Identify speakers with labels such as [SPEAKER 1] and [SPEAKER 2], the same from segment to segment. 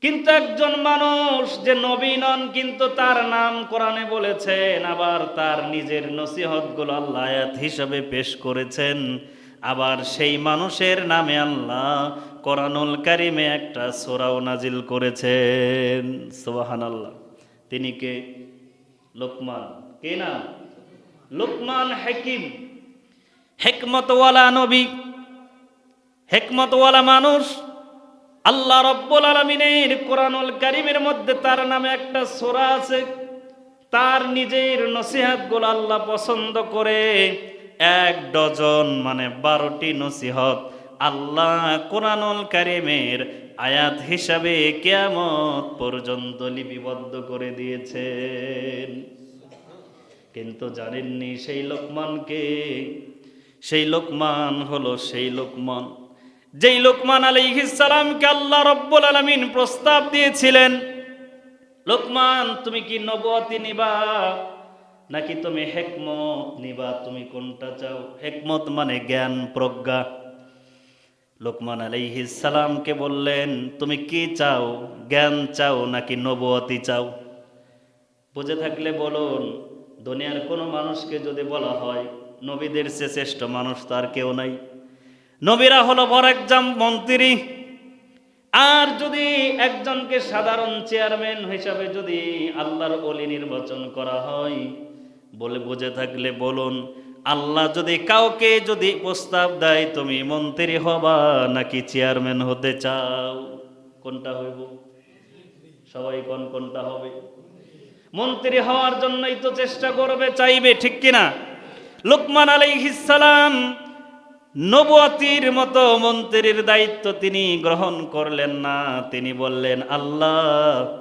[SPEAKER 1] কিন্তু একজন মানুষ যে নবী নন, কিন্তু তার নাম কোরআনে বলেছেন, আবার তার নিজের নসিহতগুলো আল্লাহ হিসাবে পেশ করেছেন। আবার সেই মানুষের নামে আল্লাহ কোরআনুল কারিমে একটা সোরাও নাজিল করেছেন। সোহান আল্লাহ তিনি কে? লোকমান। কে না? লোকমান হাকিম। হেকমতওয়ালা নবী। হেকমতওয়ালা মানুষ। আল্লাহ রব্বুল আলমিনের কোরআনুল কারিমের মধ্যে তার নামে একটা সোরা আছে। তার নিজের নসিহাতগুলো আল্লাহ পছন্দ করে। এক ডজন মানে বারোটি নসিহত আল্লাহ কোরআনুল কারিমের আয়াত হিসাবে কেয়ামত পর্যন্ত লিপিবদ্ধ করে দিয়েছেন। কিন্তু জানেননি সেই লোকমানকে? সেই লোকমান হলো সেই লোকমান। যেই লোকমান আলাইহিসালামকে আল্লাহ রব্বুল আলমিন প্রস্তাব দিয়েছিলেন, লোকমান, তুমি কি নবতি নিবা? নাকি তুমি হেকমত নিবা? তুমি কোনটা চাও? হেকমত মানে জ্ঞান, প্রজ্ঞা। লোকমান আলাইহিসালামকে বললেন, তুমি কি চাও? জ্ঞান চাও নাকি নবতি চাও? বুঝে থাকলে বলুন, দুনিয়ার কোনো মানুষকে যদি বলা হয়, নবীদের সে শ্রেষ্ঠ মানুষ তার কেউ নাই। নবীরা হলো বড় একজন মন্ত্রী। আর যদি একজনকে সাধারণ চেয়ারম্যান হিসাবে যদি আল্লাহর অলি নির্বাচন করা হয়, বলে বুঝে থাকলে বলুন, আল্লাহ যদি কাউকে যদি প্রস্তাব দেয়, তুমি মন্ত্রী হবা নাকি চেয়ারম্যান হতে চাও? কোনটা হইব? সবাই কোন কোনটা হবে? মন্ত্রী হওয়ার জন্যই তো চেষ্টা করবে, চাইবে, ঠিক কিনা? লোকমান আলাইহিসালাম নবতির মতো মন্ত্রীর দায়িত্ব তিনি গ্রহণ করলেন না। তিনি বললেন, আল্লাহ,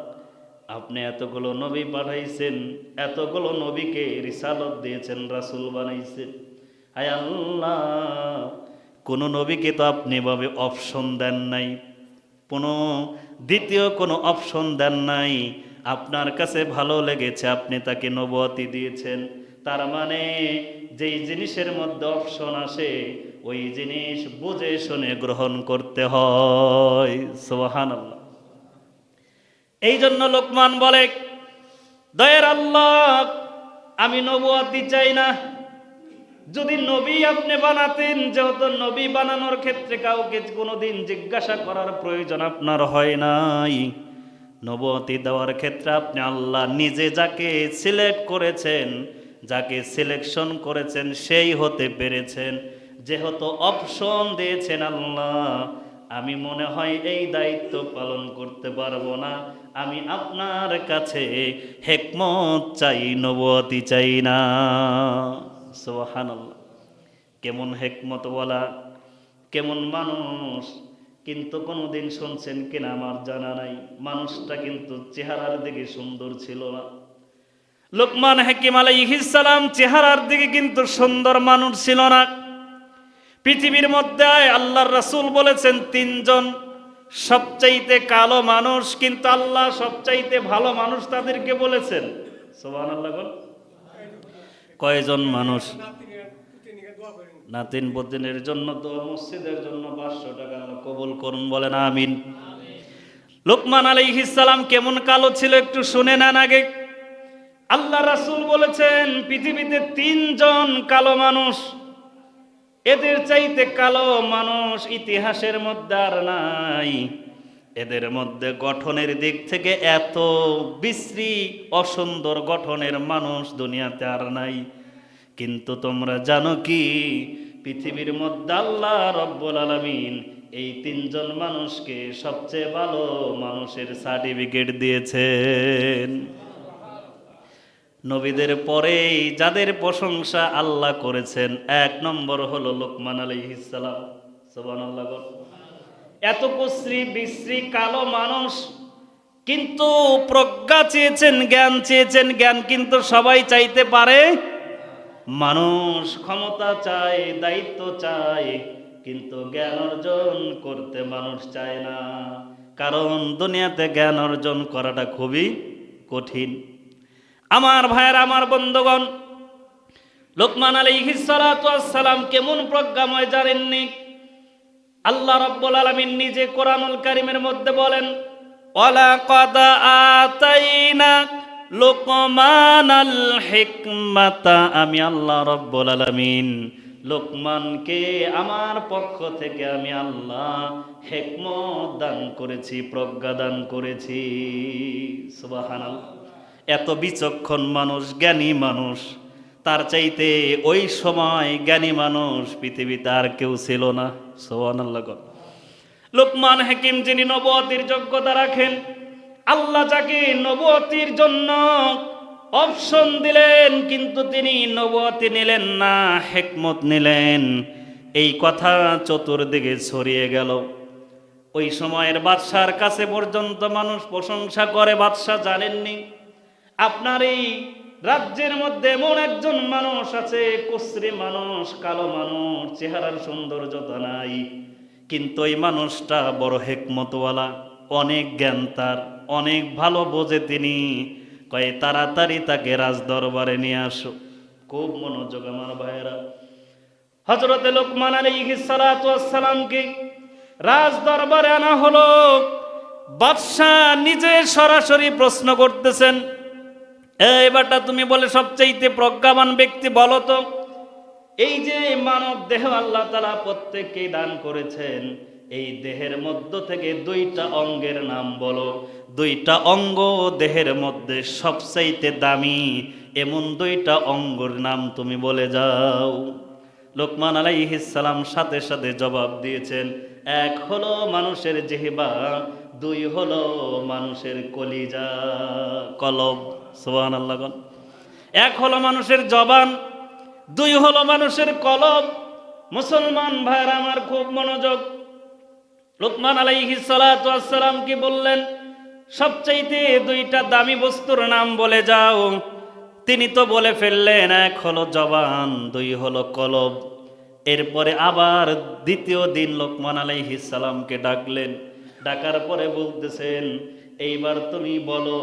[SPEAKER 1] আপনি এতগুলো নবী পাঠাইছেন, এতগুলো নবীকে রিসালত দিয়েছেন, রাসুল বানাইছেন। হায় আল্লাহ, কোনো নবীকে তো আপনি ভাবে অপশন দেন নাই। কোনো, দ্বিতীয় কোনো অপশন দেন নাই। আপনার কাছে ভালো লেগেছে, আপনি তাকে নবতি দিয়েছেন। তার মানে যেই জিনিসের মধ্যে অপশন আসে ওই জিনিস বুঝে শুনে গ্রহণ করতে হয়। সোহান এই জন্য লোকমান বলে, দয়ের আল্লাহ, আমি নবুয়াতি চাই না। যদি নবী আপনি বানাতেন, যেহেতু নবী বানানোর ক্ষেত্রে কাউকে কোনোদিন জিজ্ঞাসা করার প্রয়োজন আপনার হয় নাই। নবতি দেওয়ার ক্ষেত্রে আপনি আল্লাহ নিজে যাকে সিলেক্ট করেছেন, যাকে সিলেকশন করেছেন, সেই হতে পেরেছেন। যেহেতু অপশন দিয়েছেন আল্লাহ, আমি মনে হয় এই দায়িত্ব পালন করতে পারব না। আমি আপনার কাছে হেকমত চাই নবতি চাই না। সোহান কেমন হেকমত বলা, কেমন মানুষ, কিন্তু কোনোদিন শুনছেন কিনা আমার জানা নাই। মানুষটা কিন্তু চেহারার দিকে সুন্দর ছিল না। লোকমান হেকিম হাকিম আলাইহিসালাম চেহারার দিকে কিন্তু সুন্দর মানুষ ছিল না। পৃথিবীর মধ্যে আল্লাহর রাসূল বলেছেন, তিনজন সবচাইতে কালো মানুষ, কিন্তু আল্লাহ সবচাইতে ভালো মানুষ তাদেরকে বলেছেন। সোহান আল্লাহ কয়জন মানুষ? নাতিন বদিনের জন্য তো মসজিদের জন্য পাঁচশো টাকা কবুল করুন বলেন, আমিন। লোকমান আলী আলাইহিসালাম কেমন কালো ছিল একটু শুনে নেন আগে। আল্লাহ রাসূল বলেছেন, পৃথিবীতে তিনজন কালো মানুষ এদের চাইতে কালো মানুষ ইতিহাসের মধ্যে আর নাই। এদের মধ্যে গঠনের দিক থেকে এত বিশ্রী, অসুন্দর গঠনের মানুষ দুনিয়াতে আর নাই। কিন্তু তোমরা জানো কি? পৃথিবীর মধ্যে আল্লাহ রব্বুল আলমিন এই তিনজন মানুষকে সবচেয়ে ভালো মানুষের সার্টিফিকেট দিয়েছেন। নবীদের পরেই যাদের প্রশংসা আল্লাহ করেছেন, এক নম্বর হলো লোকমান আলাইহিসালাম সোবান আল্লাহ এত কুশ্রী, বিশ্রী, কালো মানুষ, কিন্তু প্রজ্ঞা চেয়েছেন, জ্ঞান চেয়েছেন, জ্ঞান কিন্তু সবাই চাইতে পারে। মানুষ ক্ষমতা চায়, দায়িত্ব চায়, কিন্তু জ্ঞান অর্জন করতে মানুষ চায় না। কারণ দুনিয়াতে জ্ঞান অর্জন করাটা খুবই কঠিন। আমার ভাইয়ের, আমার বন্ধুগণ, লোকমান আলাইহিসালাম কেমন প্রজ্ঞাময় জানেননি? আল্লাহ রব্বুল আলমিন নিজে কোরআনুল কারিমের মধ্যে বলেন, ওয়ালাকাদ আতাইনা লোকমানাল হিকমাতা। আমি আল্লাহ রব্বুল আলামিন, লোকমানকে আমার পক্ষ থেকে আমি আল্লাহ হেকমত দান করেছি, প্রজ্ঞা দান করেছি। সুবহানাল্লাহ। এত বিচক্ষণ মানুষ, জ্ঞানী মানুষ। তার চাইতে ওই সময় জ্ঞানী মানুষ পৃথিবীতে আর কেউ ছিল না। গো। লোকমান হাকিম যিনি নবতির যোগ্যতা রাখেন, আল্লাহ যাকে নবতির জন্য অপশন দিলেন, কিন্তু তিনি নবতি নিলেন না, হেকমত নিলেন। এই কথা চতুর্দিকে ছড়িয়ে গেল। ওই সময়ের বাদশার কাছে পর্যন্ত মানুষ প্রশংসা করে, বাদশাহ জানেননি। আপনার এই রাজ্যের মধ্যে এমন একজন মানুষ আছে কুশ্রী মানুষ, কালো মানুষ, চেহারার সৌন্দর্যতা নাই। কিন্তু এই মানুষটা বড় হেকমতওয়ালা, অনেক জ্ঞান তার, অনেক ভালো বোঝে তিনি। কয়ে, তাড়াতাড়ি তাকে রাজ দরবারে নিয়ে আসো। খুব মনোযোগ আমার ভাইয়েরা। হজরতে লোকমান আলাইহিস সালাতু ওয়াস সালামকে রাজ দরবারে আনা হলো। বাদশাহ নিজে সরাসরি প্রশ্ন করতেছেন এই বেটা, তুমি বলে সবচাইতে প্রজ্ঞাবান ব্যক্তি, বলো তো। এই যে মানব দেহ আল্লাহ তালা প্রত্যেককে দান করেছেন, এই দেহের মধ্য থেকে দুইটা অঙ্গের নাম বলো। দুইটা অঙ্গ দেহের মধ্যে সবচাইতে দামি, এমন দুইটা অঙ্গর নাম তুমি বলে যাও। লোকমান আলাইহিসালাম সাথে সাথে জবাব দিয়েছেন, এক হলো মানুষের জেহেবা দুই হলো মানুষের কলিজা, কলব সোহান আল্লাহ এক হলো মানুষের জবান, দুই হলো মানুষের কলব। মুসলমান ভাইয়ের, আমার খুব মনোযোগ। লোকমান আলাইহি সালাম কি বললেন, সবচাইতে দুইটা দামি বস্তুর নাম বলে যাও। তিনি তো বলে ফেললেন, এক হলো জবান, দুই হলো কলব। এরপরে আবার দ্বিতীয় দিন লোকমান আলাইহি সালামকে ডাকলেন। ডাকার পরে বলতেছেন, এইবার তুমি বলো,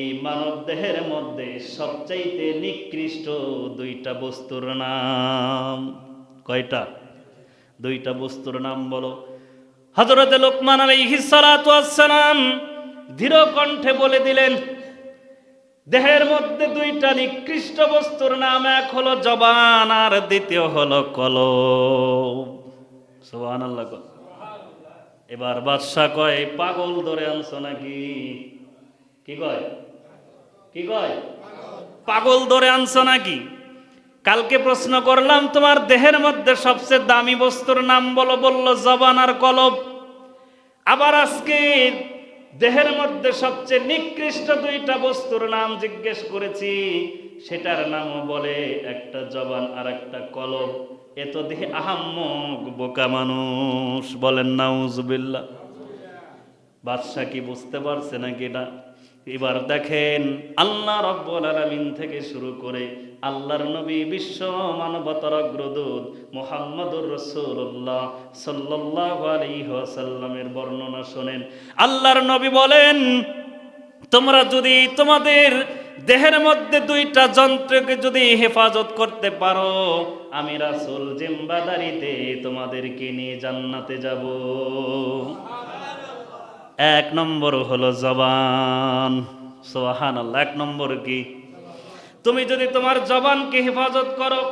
[SPEAKER 1] এই মানব দেহের মধ্যে সবচাইতে নিকৃষ্ট দুইটা বস্তুর নাম? কয়টা? দুইটা বস্তুর নাম বলো। হজরতে লোকমান আলাইহিস সালাতু ওয়াস সালাম ধীর কণ্ঠে বলে দিলেন, দেহের মধ্যে দুইটা নিকৃষ্ট বস্তুর নাম, এক হলো জবান আর দ্বিতীয় হলো কলব সুবহানাল্লাহ কয়। এবার বাদশাহ কয়, পাগল ধরে আনছো নাকি? কি কয়? কি কয়? পাগল ধরে আনছো নাকি? কালকে প্রশ্ন করলাম, তোমার দেহের মধ্যে সবচেয়ে দামি বস্তুর নাম বলো। বলল, জবান আর কলব। আবার আজকে দেহের মধ্যে সবচেয়ে নিকৃষ্ট দুইটা বস্তুর নাম জিজ্ঞেস করেছি, সেটার নামও বলে একটা জবান আর একটা কলব। এ তো দেহে আহাম্মক বোকা মানুষ। বলেন, নাউজুবিল্লাহ। বাদশাহ কি বুঝতে পারছে নাকি এটা? এবার দেখেন, আল্লাহ রব্বুল আলামিন থেকে শুরু করে আল্লাহর নবী, বিশ্ব মানবতার অগ্রদূত মুহাম্মদুর রাসূলুল্লাহ সাল্লাল্লাহু আলাইহি ওয়াসাল্লামের বর্ণনা শোনেন। আল্লাহর নবী বলেন, তোমরা যদি তোমাদের দেহের মধ্যে দুইটা যন্ত্রকে যদি হেফাজত করতে পারো, আমি রাসূল জিম্বাদারিতে তোমাদেরকে নিয়ে জান্নাতে যাব। এক নম্বর হলো জবান। সোহান এক নম্বর কি? তুমি যদি তোমার জবানকে হেফাজত করো,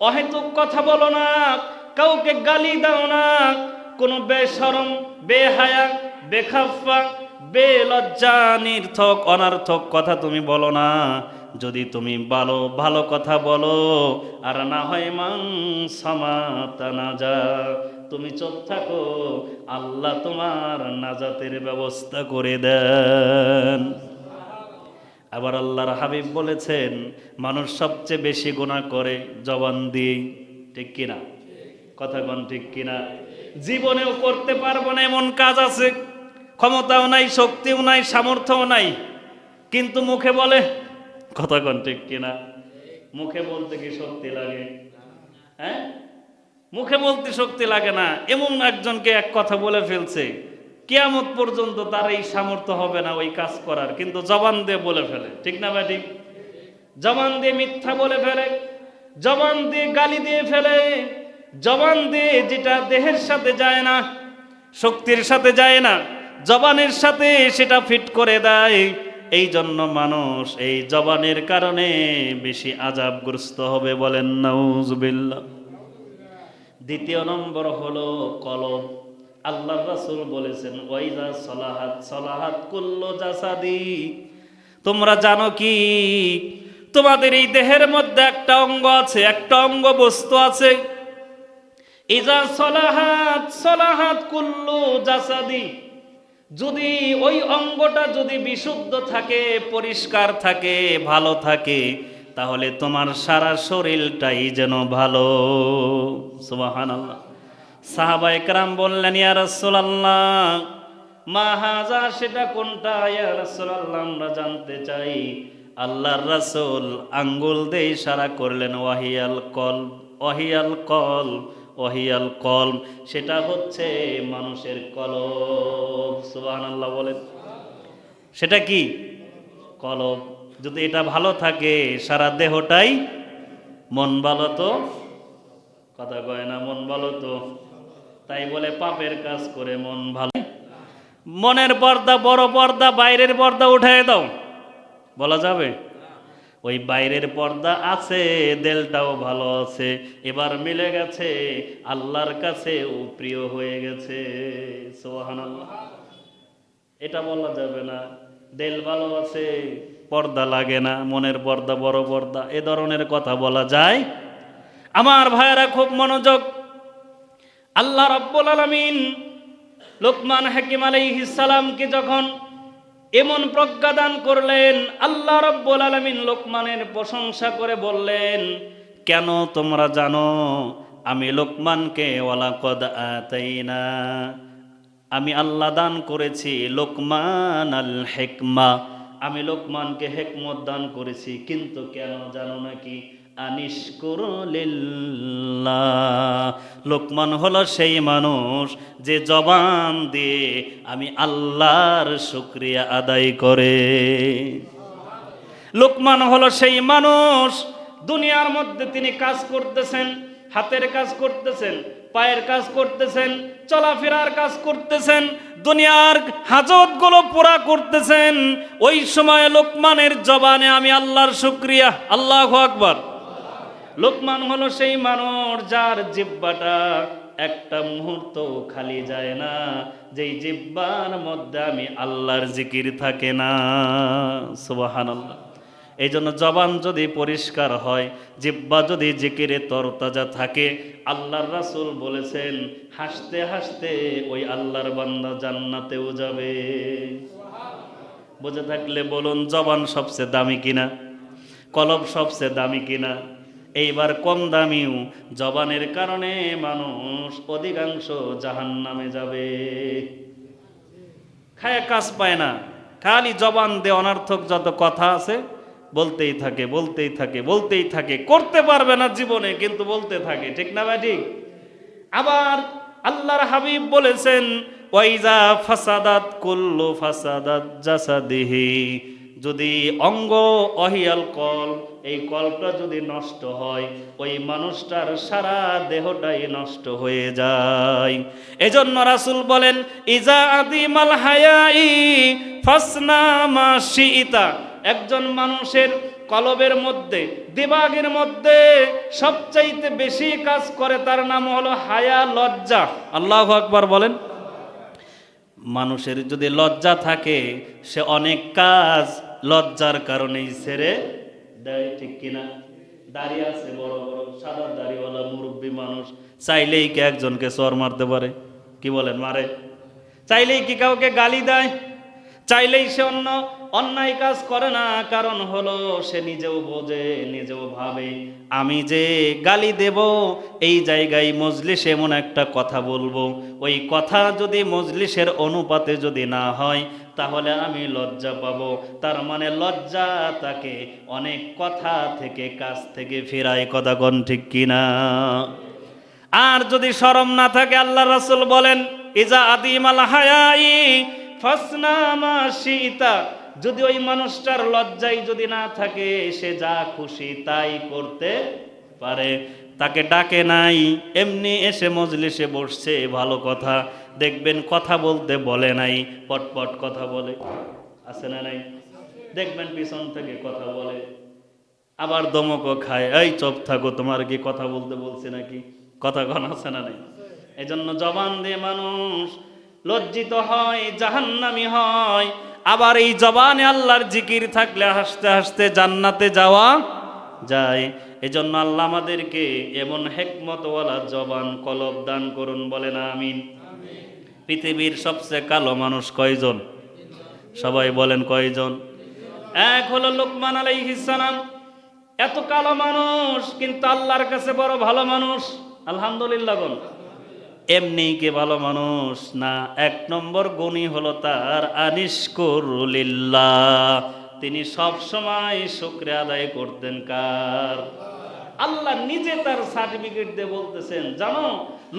[SPEAKER 1] অহেতুক কথা বলো না, কাউকে গালি দাও না, কোনো বেসরম বেহায়া, বেখাফা বেলজ্জা নির্থক অনার্থক কথা তুমি বলো না। যদি তুমি ভালো ভালো কথা বলো, আর না হয় মাং সামাতা না যা তুমি চোখ থাকো, আল্লাহ তোমার নাজাতের ব্যবস্থা করে দেন। আবার আল্লাহর হাবিব বলেছেন, মানুষ সবচেয়ে বেশি গুণা করে জবান দিয়ে। ঠিক কিনা? কথা কন ঠিক কিনা? জীবনেও করতে পারব না, এমন কাজ আছে। ক্ষমতাও নাই, শক্তিও নাই, সামর্থ্যও নাই। কিন্তু মুখে বলে, কথা কন ঠিক কিনা? মুখে বলতে কি শক্তি লাগে? হ্যাঁ? মুখে বলতে শক্তি লাগে না। এমন একজনকে এক কথা বলে ফেলছে, কেয়ামত পর্যন্ত তার এই সামর্থ্য হবে না ওই কাজ করার। কিন্তু জবান দিয়ে বলে ফেলে, ঠিক না ভাই জবান দিয়ে মিথ্যা বলে ফেলে, জবান দিয়ে গালি দিয়ে ফেলে, জবান দিয়ে যেটা দেহের সাথে যায় না, শক্তির সাথে যায় না জবানের সাথে সেটা ফিট করে দেয়। এই জন্য মানুষ এই জবানের কারণে বেশি আজাবগ্রস্ত হবে বলেন, নাউজুবিল্লাহ। দ্বিতীয় নম্বর হলো কলম। আল্লাহ রাসূল বলেছেন, ওয়াইজা সলাহাত সলাহাত কুল্লু জাসাদি। তোমরা জানো কি? তোমাদের এই দেহের মধ্যে একটা অঙ্গ আছে, একটা অঙ্গ বস্তু আছে। ইজা সলাহাত সলাহাত কুল্লু জাসাদি। যদি ওই অঙ্গটা যদি বিশুদ্ধ থাকে, পরিষ্কার থাকে, ভালো থাকে, তাহলে তোমার সারা শরীরটাই যেন ভালো। সুবাহান আল্লাহ সাহাবা একরাম বললেন, ইয়া রাসূলুল্লাহ, মা সেটা কোনটা? আমরা জানতে চাই। আল্লাহর রাসূল আঙ্গুল দিয়ে ইশারা করলেন, ওয়াহিয়াল কল ওয়াহিয়াল কল ওয়াহিয়াল কল সেটা হচ্ছে মানুষের কলব সুবহানাল্লাহ বলেন। সেটা কি? কলব যদি এটা ভালো থাকে, সারা দেহটাই মন ভালো তো? কথা কয় না, মন ভালো তো? তাই বলে পাপের কাজ করে মন ভালো। মনের পর্দা, বড় পর্দা, বাইরের পর্দা উঠায় দাও। বলা যাবে? ওই বাইরের পর্দা আছে, দেলটাও ভালো আছে। এবার মিলে গেছে, আল্লাহর কাছে ও প্রিয় হয়ে গেছে। সোহানাল্লাহ এটা বলা যাবে না। দেল ভালো আছে, পর্দা লাগে না, মনের পর্দা, বড় পর্দা, এ ধরনের কথা বলা যায়। আমার ভাইয়েরা, খুব মনোযোগ। আল্লাহ রব্বুল আলমিন লোকমান হাকিম আলাইহিস সালামকে যখন এমন প্রজ্ঞা দান করলেন, আল্লাহ রব্বুল আলমিন লোকমানের প্রশংসা করে বললেন, কেন তোমরা জানো, আমি লোকমানকে ওয়ালাকদ আতাইনা। আমি আল্লাহ দান করেছি লোকমান আল হেকমা। আমি লোকমানকে হেকমত দান করেছি, কিন্তু কেন জানো নাকি লোকমান হলো সেই মানুষ যে জবান দিয়ে আমি আল্লাহর শুক্রিয়া আদায় করে। লোকমান হলো সেই মানুষ, দুনিয়ার মধ্যে তিনি কাজ করতেছেন, হাতের কাজ করতেছেন, পায়ের কাজ করতেছেন, চলাফেরার কাজ করতেছেন, দুনিয়ার হাজতগুলো পুরা করতেছেন। ওই সময় লোকমানের জবানে আমি আল্লাহর শুক্রিয়া, আল্লাহ আকবর। লোকমান হলো সেই মানুষ যার জিব্বাটা একটা মুহূর্ত খালি যায় না। যেই জিব্বার মধ্যে আমি আল্লাহর জিকির থাকে না। সুবাহান আল্লাহ এই জন্য জবান যদি পরিষ্কার হয়, জিব্বা যদি জিকিরে তরতাজা থাকে, আল্লাহর রাসূল বলেছেন, হাসতে হাসতে ওই আল্লাহর বান্দা জান্নাতেও যাবে। বুঝে থাকলে বলুন, জবান সবচেয়ে দামি কিনা? কলব সবচেয়ে দামি কিনা? এইবার কম দামিও। জবানের কারণে মানুষ অধিকাংশ জাহান নামে যাবে। খায় কাজ পায় না। খালি জবান দে, অনার্থক যত কথা আছে, বলতেই থাকে বলতেই থাকে বলতেই থাকে। করতে পারবে না জীবনে, কিন্তু বলতে থাকে। ঠিক না ভাই, ঠিক? আবার আল্লাহর হাবিব বলেছেন, ওয়াইজা ফাসাদাত কুল্লু ফাসাদাত জাসাদিহি। যদি অঙ্গ অহিয়াল কল, এই কলটা যদি নষ্ট হয়, ওই মানুষটার সারা দেহটাই নষ্ট হয়ে যায়। এজন্য রাসূল বলেন, ইজা আদিমাল হায়াই ফাসনা মা শিইতা। একজন মানুষের কলবের মধ্যে দিবাগের মধ্যে সবচাইতে বেশি কাজ করে তার নাম হলো হায়া লজ্জা। আল্লাহ আকবার বলেন। মানুষের যদি লজ্জা থাকে, সে অনেক কাজ লজ্জার কারণেই ছেড়ে দেয়, ঠিক কিনা? দাঁড়িয়ে আছে বড় বড় সাদা দাড়িওয়ালা মুরব্বী মানুষ। চাইলেই কি একজনকে চর মারতে পারে? কি বলেন, মারে? চাইলেই কি কাউকে গালি দেয়? চাইলেই সে অন্য অন্যায় কাজ করে না। কারণ হলো, সে নিজেও বোঝে, নিজেও ভাবে, আমি যে গালি দেব, এই জায়গায় মজলিসে এমন একটা কথা বলব। ওই কথা যদি মজলিসের অনুপাতে যদি না হয় তাহলে আমি লজ্জা পাবো। তার মানে লজ্জা তাকে অনেক কথা থেকে কাজ থেকে ফেরায়। কথা কন ঠিক কিনা? আর যদি শরম না থাকে, আল্লাহ রাসূল বলেন, ইজা আদিমাল হায়াই ফাসনামা সীতা যদি ওই মানুষটার লজ্জাই যদি না থাকে, সে যা খুশি তাই করতে পারে। তাকে ডাকে নাই। এমনি এসে মজলিসে বসছে, ভালো কথা। দেখবেন কথা বলতে বলে নাই, পটপট কথা বলে। আছে না নাই? দেখবেন পিছন থেকে কথা বলে। আবার দমকও খায়। এই চপ থাকো, তোমার কি কথা বলতে বলছে নাকি? কথা কন, আছে না নাই? এই জন্য জবান দিয়ে মানুষ লজ্জিত হয়, জাহান্নামি হয়। আবার এই জবানে আল্লাহর জিকির থাকলে হাসতে হাসতে জান্নাতে যাওয়া যায়। এই জন্য আল্লাহ আমাদেরকে এমন হেকমতওয়ালা জবান, কলব দান করুন বলে না, আমিন। পৃথিবীর সবচেয়ে কালো মানুষ কয়জন? সবাই বলেন কয়জন? এক হলো লোকমান আলাইহিস সালাম। এত কালো মানুষ, কিন্তু আল্লাহর কাছে বড় ভালো মানুষ। আলহামদুলিল্লাহ বল। এমনি কে ভালো মানুষ? না, এক নম্বর গুণী হলো তার আনিস্করুলিল্লাহ তিনি সব সময় শুক্রিয়া আদায় করতেন কার? আল্লাহ নিজে তার সার্টিফিকেট দিয়ে বলতেছেন, জানো,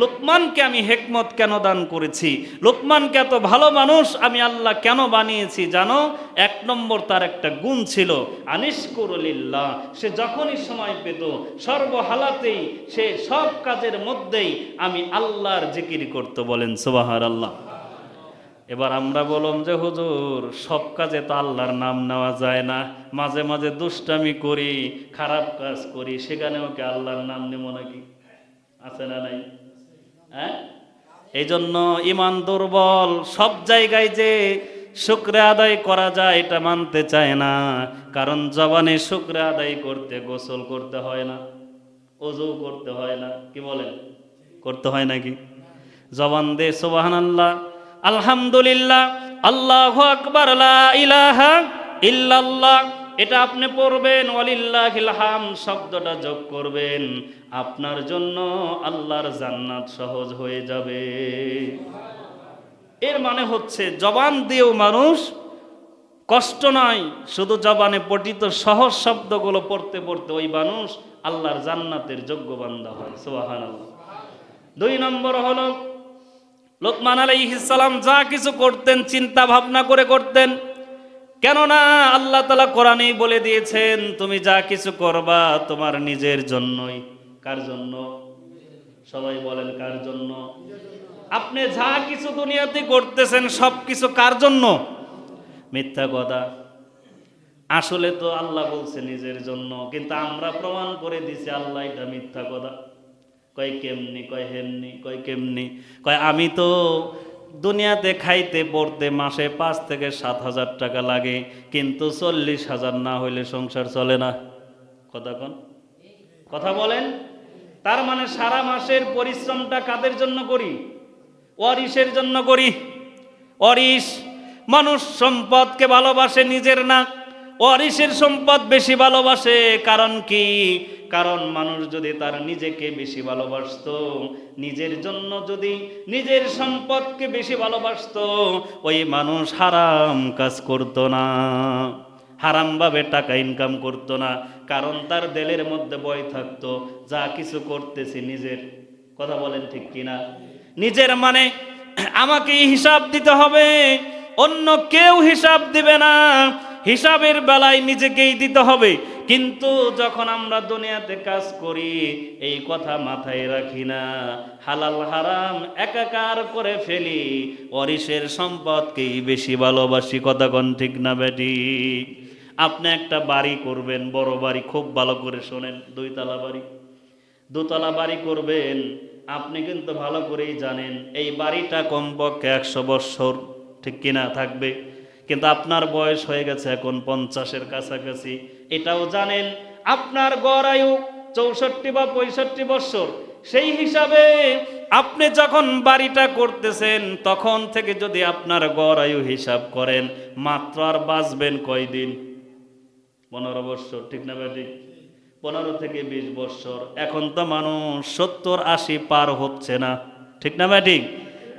[SPEAKER 1] লোকমানকে আমি হেকমত কেন দান করেছি? লোকমানকে এত ভালো মানুষ আমি আল্লাহ কেন বানিয়েছি, জানো? এক নম্বর তার একটা গুণ ছিল আনিস্করুলিল্লাহ সে যখনই সময় পেত, সর্বহালাতেই সে সব কাজের মধ্যেই আমি আল্লাহর জিকির করতে, বলেন সুবাহার আল্লাহ এবার আমরা বললাম যে, হুজুর, সব কাজে তো আল্লাহর নাম নেওয়া যায় না। মাঝে মাঝে দুষ্টামি করি, খারাপ কাজ করি, সেখানেও কি আল্লাহর নাম নেব নাকি? আছে না নাই? হ্যাঁ? এই জন্য ইমান দুর্বল, সব জায়গায় যে শুক্রে আদায় করা যায়, এটা মানতে চায় না। কারণ জবানে শুক্রে আদায় করতে, গোসল করতে হয় না অজু করতে হয় না। কি বলেন? করতে হয় নাকি? জবান দে সোবাহান আল্লাহ আলহামদুলিল্লাহ, আল্লাহ আকবর ইলাহা ইল্লাল্লাহ। এটা আপনি পড়বেন, ওয়ালিল্লাহিল শব্দটা যোগ করবেন। আপনার জন্য আল্লাহর জান্নাত সহজ হয়ে যাবে। এর মানে হচ্ছে, জবান দিয়েও মানুষ কষ্ট নয়, শুধু জবানে পঠিত সহজ শব্দগুলো পড়তে পড়তে ওই মানুষ আল্লাহর জান্নাতের যোগ্য বান্দা হয়। সুবাহান দুই নম্বর হলো লোকমান আলাইহিসালাম যা কিছু করতেন, চিন্তা ভাবনা করে করতেন। কেননা আল্লাহ তালা কোরআনেই বলে দিয়েছেন, তুমি যা কিছু করবা তোমার নিজের জন্যই। কার জন্য? সবাই বলেন, কার জন্য? আপনি যা কিছু দুনিয়াতে করতেছেন, সব কিছু কার জন্য? মিথ্যা কথা। আসলে তো আল্লাহ বলছে নিজের জন্য, কিন্তু আমরা প্রমাণ করে দিছি আল্লাহ এটা মিথ্যা কথা। কয় কেমনি, কয় হেমনি, কয় কেমনি? কয়, আমি তো দুনিয়াতে খাইতে, পড়তে মাসে পাঁচ থেকে সাত হাজার টাকা লাগে, কিন্তু চল্লিশ হাজার না হইলে সংসার চলে না। কথা কন। কথা বলেন। তার মানে সারা মাসের পরিশ্রমটা কাদের জন্য করি? অরিসের জন্য করি। অরিস মানুষ সম্পদকে ভালোবাসে নিজের না। অরিসের সম্পদ বেশি ভালোবাসে, কারণ কি? কারণ মানুষ যদি তার নিজেকে বেশি ভালোবাসতো, নিজের জন্য যদি নিজের সম্পদকে বেশি ভালোবাসতো, ওই মানুষ হারাম কাজ করতো না, হারামভাবে টাকা ইনকাম করতো না, কারণ তার দেলের মধ্যে বয় থাকতো, যা কিছু করতেছি নিজের। কথা বলেন ঠিক কিনা? নিজের মানে আমাকে হিসাব দিতে হবে, অন্য কেউ হিসাব দিবে না, হিসাবের বেলায় নিজেকেই দিতে হবে। কিন্তু যখন আমরা দুনিয়াতে কাজ করি, এই কথা মাথায় রাখি না। হালাল হারাম একাকার করে ফেলি, অরিসের সম্পদকেই বেশি ভালোবাসি, কথা ঠিক না বেটি? আপনি একটা বাড়ি করবেন, বড় বাড়ি, খুব ভালো করে শোনেন, দুইতলা বাড়ি। দোতলা বাড়ি করবেন, আপনি কিন্তু ভালো করেই জানেন, এই বাড়িটা কমপক্ষে একশো বৎসর ঠিক কিনা থাকবে। কিন্তু আপনার বয়স হয়ে গেছে এখন পঞ্চাশের কাছাকাছি। এটাও জানেন, আপনার গড় আয়ু চৌষট্টি বা পঁয়ষট্টি বৎসর, সেই হিসাবে আপনি যখন বাড়িটা করতেছেন, তখন থেকে যদি আপনার গড় আয়ু হিসাব করেন, মাত্র আর বাঁচবেন কয়দিন? পনেরো বৎসর, ঠিক না বেটি পনেরো থেকে বিশ বৎসর, এখন তো মানুষ সত্তর আশি পার হচ্ছে না, ঠিক না ব্যাটিক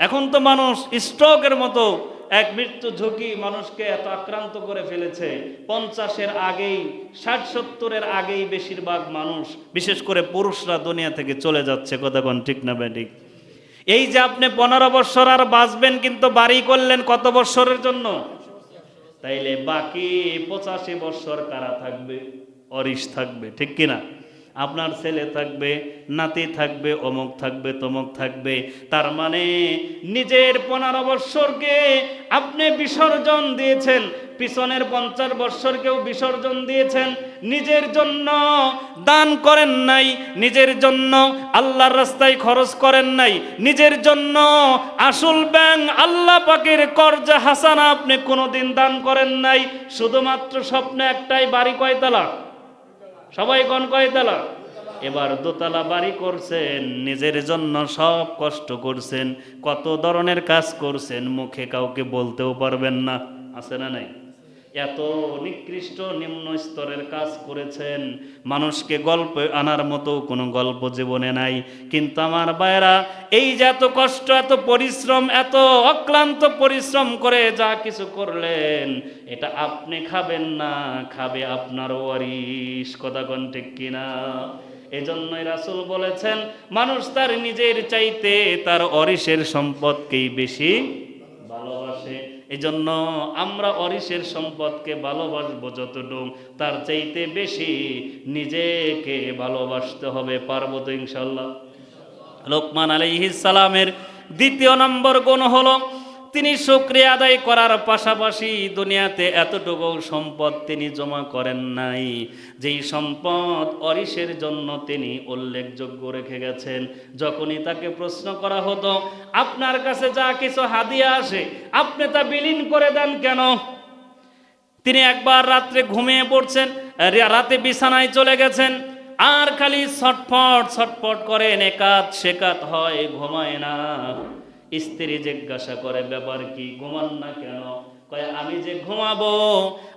[SPEAKER 1] এখন তো মানুষ স্ট্রোকের মতো এক মৃত্যু ঝুঁকি মানুষকে এত আক্রান্ত করে ফেলেছে। পঞ্চাশের আগেই, ষাট সত্তরের আগেই বেশিরভাগ মানুষ, বিশেষ করে পুরুষরা দুনিয়া থেকে চলে যাচ্ছে কতক্ষণ ঠিক না ব্যাটিক এই যে আপনি পনেরো বৎসর আর বাঁচবেন, কিন্তু বাড়ি করলেন কত বৎসরের জন্য? তাইলে বাকি পঁচাশি বৎসর কারা থাকবে? অরিস থাকবে, ঠিক কিনা? আপনার ছেলে থাকবে, নাতি থাকবে, অমুক থাকবে, তমুক থাকবে। তার মানে নিজের পনেরো বৎসরকে আপনি বিসর্জন দিয়েছেন, পিছনের পঞ্চাশ বৎসরকেও বিসর্জন দিয়েছেন। নিজের জন্য দান করেন নাই, নিজের জন্য আল্লাহর রাস্তায় খরচ করেন নাই, নিজের জন্য আসল ব্যাং আল্লাহ পাকের কর্জা হাসানা আপনি কোনোদিন দান করেন নাই। শুধুমাত্র স্বপ্নে একটাই, বাড়ি কয়তলা? সবাই কন কয়তলা? এবার দোতলা বাড়ি করছেন, নিজের জন্য সব কষ্ট করছেন, কত ধরনের কাজ করছেন, মুখে কাউকে বলতেও পারবেন না, আছে না নাই? এত নিকৃষ্ট নিম্ন স্তরের কাজ করেছেন। মানুষকে গল্প আনার মতো কোনো গল্প জীবনে নাই। কিন্তু আমার বায়রা এই যে এত কষ্ট, এত পরিশ্রম, এত অক্লান্ত পরিশ্রম করে যা কিছু করলেন, এটা আপনি খাবেন না, খাবে আপনার ওয়ারিশ। কথা কোন ঠিক কিনা? এজন্যই রাসূল বলেছেন, মানুষ তার নিজের চাইতে তার অরিসের সম্পদকেই বেশি ভালোবাসে। এজন্য আমরা অরিসের সম্পদকে ভালোবাসব যতটুক, তার চাইতে বেশি নিজেকে ভালোবাসতে হবে পার্বত ইনশাল্লাহ লোকমান আলাইহিস সালামের দ্বিতীয় নম্বর গুণ হলো তিনি শুক্রিয়া আদায় করার পাশাপাশি দুনিয়াতে এতটুকু সম্পদ তিনি জমা করেন নাই। যেই সম্পদ অরিসের জন্য তিনি উল্লেখযোগ্য রেখে গেছেন। যখনই তাকে প্রশ্ন করা হতো, আপনার কাছে যা কিছু হাদিয়া আসে, আপনি তা বিলীন করে দেন কেন? তিনি একবার রাত্রে ঘুমিয়ে পড়ছেন রাতে বিছানায় চলে গেছেন। আর খালি ছটফট ছটফট করেন একাত সেকাত হয়, ঘুমায় না। স্ত্রী জিজ্ঞাসা করে, ব্যাপার কি? ঘুমান না কেন? কয়, আমি যে ঘুমাবো,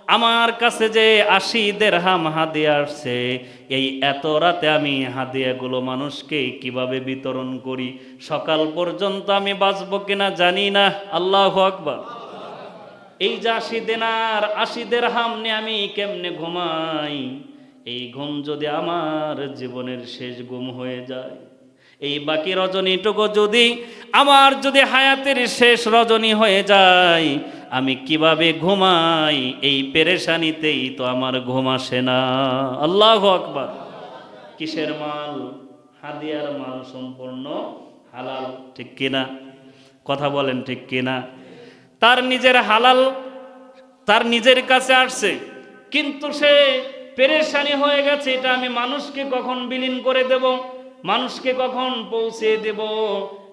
[SPEAKER 1] আমার কাছে যে আশি দেড়হাম হাদিয়া আসছে, এই এত রাতে আমি হাদিয়াগুলো মানুষকে কীভাবে বিতরণ করি? সকাল পর্যন্ত আমি বাঁচবো কিনা জানি না। আল্লাহ আকবার। এই যে আশি দেনার আশি দেড়হাম নিয়ে আমি কেমনে ঘুমাই? এই ঘুম যদি আমার জীবনের শেষ ঘুম হয়ে যায় এই বাকি রজনীটুকু যদি আমার যদি হায়াতের শেষ রজনী হয়ে যায়, আমি কীভাবে ঘুমাই? এই পেরেশানিতেই তো আমার ঘুম আসে না। আল্লাহ আকবার। কিসের মাল? হাদিয়ার মাল সম্পূর্ণ হালাল, ঠিক কিনা? কথা বলেন, ঠিক কিনা? তার নিজের হালাল তার নিজের কাছে আসছে, কিন্তু সে পেরেশানি হয়ে গেছে, এটা আমি মানুষকে কখন বিলীন করে দেব? মানুষকে কখন পৌঁছে দেব?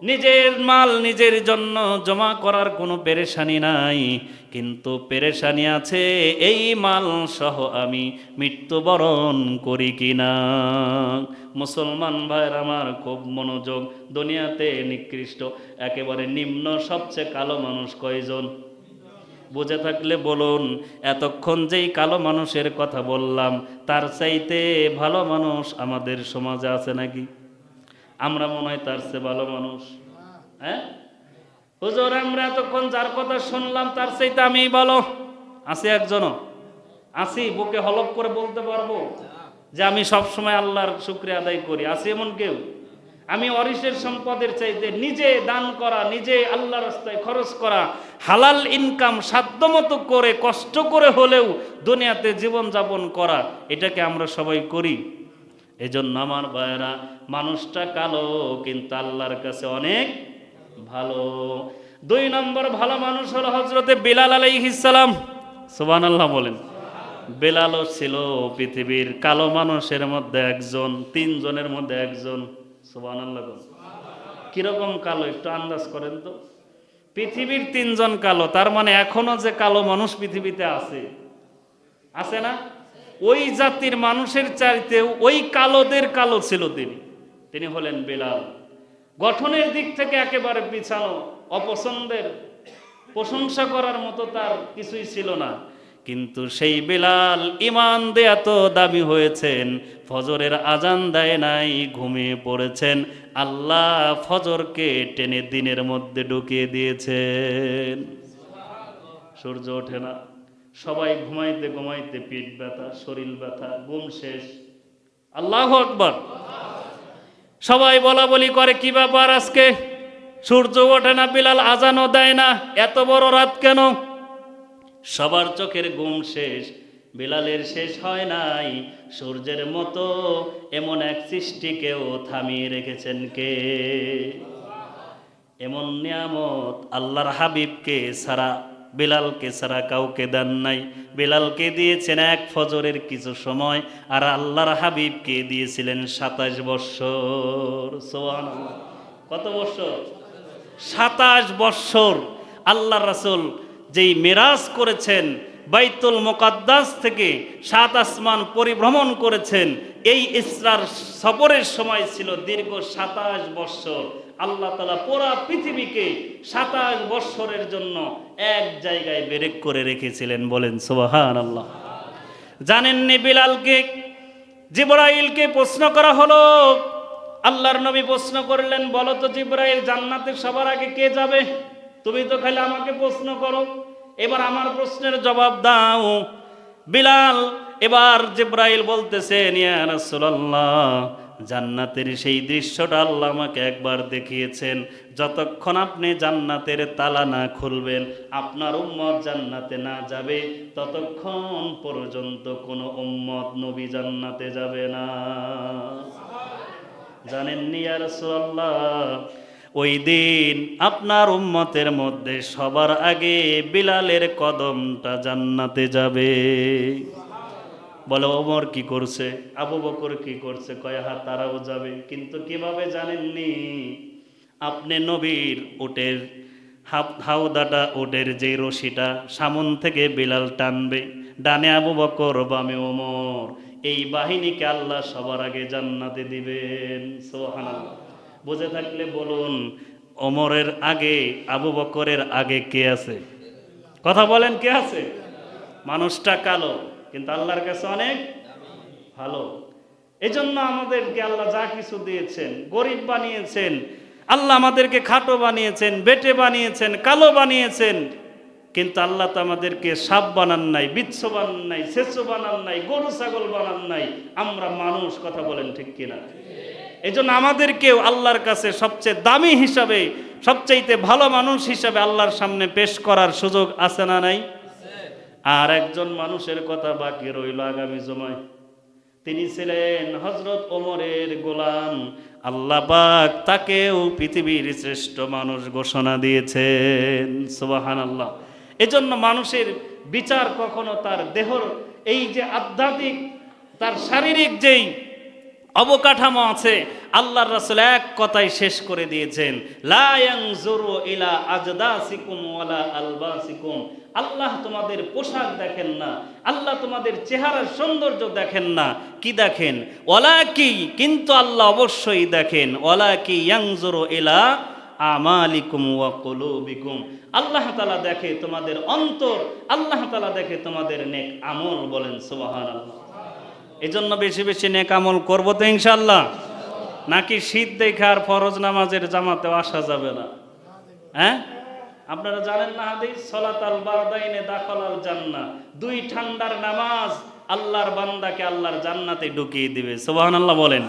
[SPEAKER 1] নিজের মাল নিজের জন্য জমা করার কোনো পেরেশানি নাই। কিন্তু পেরেশানি আছে, এই মাল সহ আমি মৃত্যুবরণ করি কিনা মুসলমান ভাইয়ের আমার খুব মনোযোগ, দুনিয়াতে নিকৃষ্ট, একেবারে নিম্ন সবচেয়ে কালো মানুষ কয়জন? বুঝে থাকলে বলুন, এতক্ষণ যেই কালো মানুষের কথা বললাম, তার চাইতে ভালো মানুষ আমাদের সমাজে আছে নাকি? আমরা মনে হয় তার চেয়ে ভালো মানুষ। হ্যাঁ? হুজুর, আমরা এতক্ষণ যার কথা শুনলাম, তার চাইতে আমি ভালো। আছি একজনও। আছি, বুকে হলপ করে বলতে পারব যে আমি সব সময় আল্লাহর শুক্রিয়া আদায় করি। আছে এমন কেউ? আমি অরিসের সম্পদের চাইতে নিজে দান করা, নিজে আল্লাহ রাস্তায় খরচ করা, হালাল ইনকাম সাধ্যমতো করে, কষ্ট করে হলেও দুনিয়াতে জীবন যাপন করা, এটাকে আমরা সবাই করি। এজন্য আমার ভাইয়েরা, মানুষটা কালো, কিন্তু আল্লাহর কাছে অনেক ভালো। দুই নম্বর ভালো মানুষ হলো হজরতে বিলাল আলাইহিসালাম সুবান আল্লাহ বলেন, বেলালও ছিল পৃথিবীর কালো মানুষের মধ্যে একজন, তিনজনের মধ্যে একজন। সুবান আল্লাহ কীরকম কালো, একটু আন্দাজ করেন তো। পৃথিবীর তিনজন কালো, তার মানে এখনও যে কালো মানুষ পৃথিবীতে আছে আছে না? ওই জাতির মানুষের চাইতেও ওই কালোদের কালো ছিল তিনি। তিনি হলেন বেলাল। গঠনের দিক থেকে একেবারে পিছানো, অপছন্দের, প্রশংসা করার মতো তার কিছুই ছিল না। কিন্তু সেই বেলাল ইমান দেয়া তো দাবি হয়েছেন, ফজরের আজান দেয় নাই, ঘুমিয়ে পড়েছেন। আল্লাহ ফজরকে টেনে দিনের মধ্যে ঢুকিয়ে দিয়েছেন। সূর্য ওঠে না। সবাই ঘুমাইতে ঘুমাইতে পিঠ ব্যথা, শরীর ব্যথা, ঘুম শেষ। আল্লাহ আকবর। সবাই বলা বলি করে, কি ব্যাপার আজকে? সূর্য ওঠে না, বিলাল আজানও দেয় না, এত বড় রাত কেন? সবার চোখের ঘুম শেষ, বিলালের শেষ হয় নাই। সূর্যের মতো এমন এক সৃষ্টিকেও থামিয়ে রেখেছেন কে? এমন নিয়ামত আল্লাহর হাবিবকে সারা বিলালকে ছাড়া কাউকে দেন নাই। বিলালকে দিয়েছেন এক ফজরের কিছু সময়, আর আল্লাহর হাবিবকে দিয়েছিলেন সাতাশ বৎসর। কত বৎসর? সাতাশ বৎসর। আল্লাহ রাসূল যেই মেরাজ করেছেন, বাইতুল মোকাদ্দাস থেকে সাত আসমান পরিভ্রমণ করেছেন, এই ইসরার সফরের সময় ছিল দীর্ঘ সাতাশ বৎসর। আল্লাহ তালা পুরা পৃথিবীকে সাতাশ বৎসরের জন্য এক জায়গায় বেরেক করে রেখেছিলেন বলেন সোবাহান আল্লাহ জানেননি বিলালকে? জিব্রাইলকে প্রশ্ন করা হলো, আল্লাহর নবী প্রশ্ন করলেন, বলো তো জিব্রাইল জান্নাতের সবার আগে কে যাবে? তুমি তো খালি আমাকে প্রশ্ন করো। এবার আমার প্রশ্নের জবাব দাও। বিলাল এবার জিব্রাইল বলতেছেন, ইয়া রাসূলুল্লাহ জান্নাতের সেই দৃশ্যটা আল্লাহ আমাকে একবার দেখিয়েছেন। যতক্ষণ আপনি জান্নাতের তালা না খুলবেন, আপনার উম্মত জান্নাতে না যাবে, ততক্ষণ পর্যন্ত কোনো উম্মত নবী জান্নাতে যাবে না। জানেননি আর ওই দিন আপনার উম্মতের মধ্যে সবার আগে বিলালের কদমটা জান্নাতে যাবে। বলে, ওমর কি করছে? আবু বকর কি করছে? কয় হা তারাও যাবে। কিন্তু কীভাবে জানেননি? আপনি নবীর উটের হাউদাটা, উটের যে রশিটা সামন থেকে বিলাল টানবে, ডানে আবু বকর, বামে ওমর, এই বাহিনীকে আল্লাহ সবার আগে জান্নাতে দিবেন। সোহানাল্লাহ বুঝে থাকলে বলুন, ওমরের আগে, আবু বকরের আগে কে আছে? কথা বলেন কে আছে? মানুষটা কালো। কিন্তু আল্লাহর কাছে অনেক ভালো। এই জন্য আমাদেরকে আল্লাহ যা কিছু দিয়েছেন, গরিব বানিয়েছেন, আল্লাহ আমাদেরকে খাটো বানিয়েছেন, বেটে বানিয়েছেন, কালো বানিয়েছেন, কিন্তু আল্লাহ তো আমাদেরকে সাপ বানান নাই, বিচ্ছ বানান নাই শেষো বানান নাই, গরু ছাগল বানান নাই। আমরা মানুষ, কথা বলেন ঠিক কিনা? এই জন্য আমাদেরকেও আল্লাহর কাছে সবচেয়ে দামি হিসাবে, সবচাইতে ভালো মানুষ হিসাবে আল্লাহর সামনে পেশ করার সুযোগ আছে না নাই? আর একজন মানুষের কথা বাকি রইল আগামী জমায় তিনি ছিলেন হজরত ওমরের গোলাম। আল্লাহ পাক তাকেও পৃথিবীর শ্রেষ্ঠ মানুষ ঘোষণা দিয়েছেন। সুবাহান আল্লাহ এজন্য মানুষের বিচার কখনো তার দেহর এই যে আধ্যাত্মিক, তার শারীরিক যেই অবকাঠামো আছে, আল্লাহর রাসূল এক কথাই শেষ করে দিয়েছেন, লা ইয়ানজুরু ইলা আজদা সিকুম ওয়ালা আলবা সিকুম আল্লাহ তোমাদের পোশাক দেখেন না, আল্লাহ তোমাদের চেহারার সৌন্দর্য দেখেন না। কি দেখেন? ওলা কি কিন্তু আল্লাহ অবশ্যই দেখেন ওলা কি ইয়ানজুরু ইলা আমালিকুম ওয়া কুলুবিকুম। আল্লাহ তাআলা দেখে তোমাদের অন্তর, আল্লাহ তাআলা দেখে তোমাদের নেক আমল বলেন, সুবহানাল্লাহ। এই জন্য বেশি বেশি নেকামল করব তো ইনশাল্লাহ নাকি শীত দেখে আর ফরজ নামাজের জামাতেও আসা যাবে না। হ্যাঁ? আপনারা জানেন না হাদিস? সলাত আল বারদাইনে দাখল আল জান্না দুই ঠান্ডার নামাজ আল্লাহর বান্দাকে আল্লাহর জান্নাতে ঢুকিয়ে দিবে। সুবহানাল্লাহ বলেন।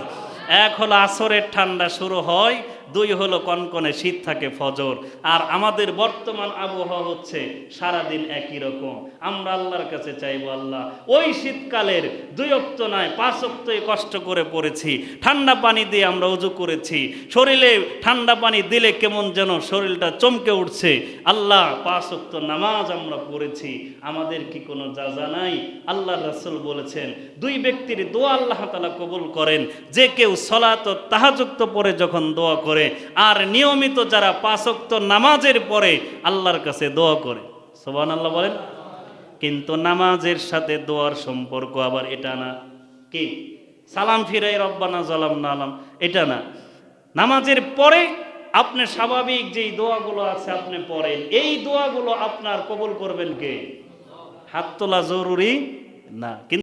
[SPEAKER 1] এক হলো আসরের ঠান্ডা শুরু হয় দুই হলো কনকনে শীত থাকে ফজর, আর আমাদের বর্তমান আবহাওয়া হচ্ছে সারাদিন একই রকম। আমরা আল্লাহর কাছে চাইব আল্লাহ, ওই শীতকালের দুই অক্ত নয়, পাঁচ অক্তই কষ্ট করে পড়েছি, ঠান্ডা পানি দিয়ে আমরা উজু করেছি। শরীরে ঠান্ডা পানি দিলে কেমন যেন শরীরটা চমকে উঠছে। আল্লাহ পাঁচ অক্ত নামাজ আমরা পড়েছি, আমাদের কি কোনো যাজা নাই? আল্লাহ রাসূল বলেছেন, দুই ব্যক্তির দোয়া আল্লাহ তালা কবুল করেন, যে কেউ সলাত তাহাযুক্ত পরে যখন দোয়া করে আর নিয়মিত যারা পাঁচক্ত নামাজের পরে আল্লাহর কাছে দোয়া করে। সোবান আল্লাহ বলেন। কিন্তু নামাজের সাথে দোয়ার সম্পর্ক আবার এটা না। কি? সালাম ফিরাই রব্বানা জালাম না আলাম। এটা না। নামাজের পরে আপনি স্বাভাবিক যেই দোয়াগুলো আছে আপনি পড়েন। এই দোয়াগুলো আপনার কবুল করবেন কে? হাত তোলা জরুরি না। কিন্তু